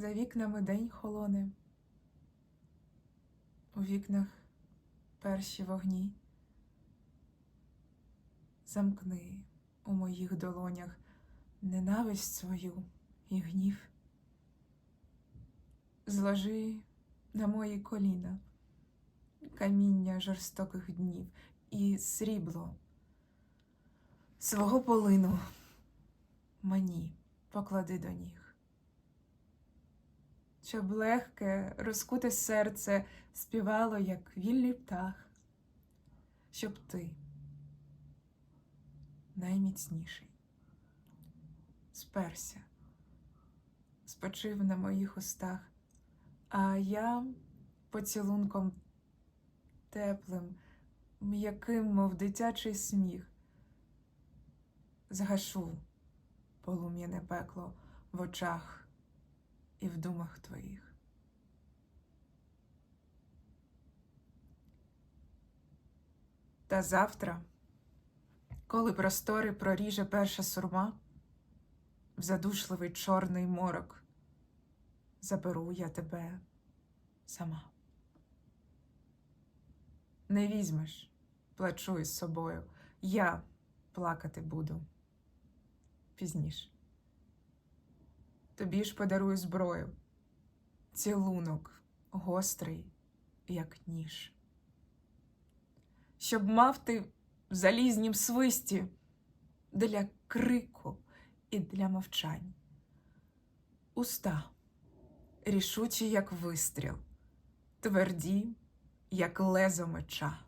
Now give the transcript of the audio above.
За вікнами день холоне, у вікнах перші вогні. Замкни у моїх долонях ненависть свою і гнів. Зложи на мої коліна каміння жорстоких днів і срібло свого полину мені поклади до ніг. Щоб легке, розкуте серце співало, як вільний птах, щоб ти, найміцніший, сперся, спочив на моїх устах, а я поцілунком теплим, м'яким, мов дитячий сміх, згашу полум'яне пекло в очах і в думах твоїх. Та завтра, коли простори проріже перша сурма, в задушливий чорний морок, заберу я тебе сама. Не візьмеш, плачу із собою, я плакати буду пізніше. Тобі ж подарую зброю, цілунок гострий, як ніж. Щоб мав ти в залізнім свисті для крику і для мовчань. Уста рішучі, як вистріл, тверді, як лезо меча.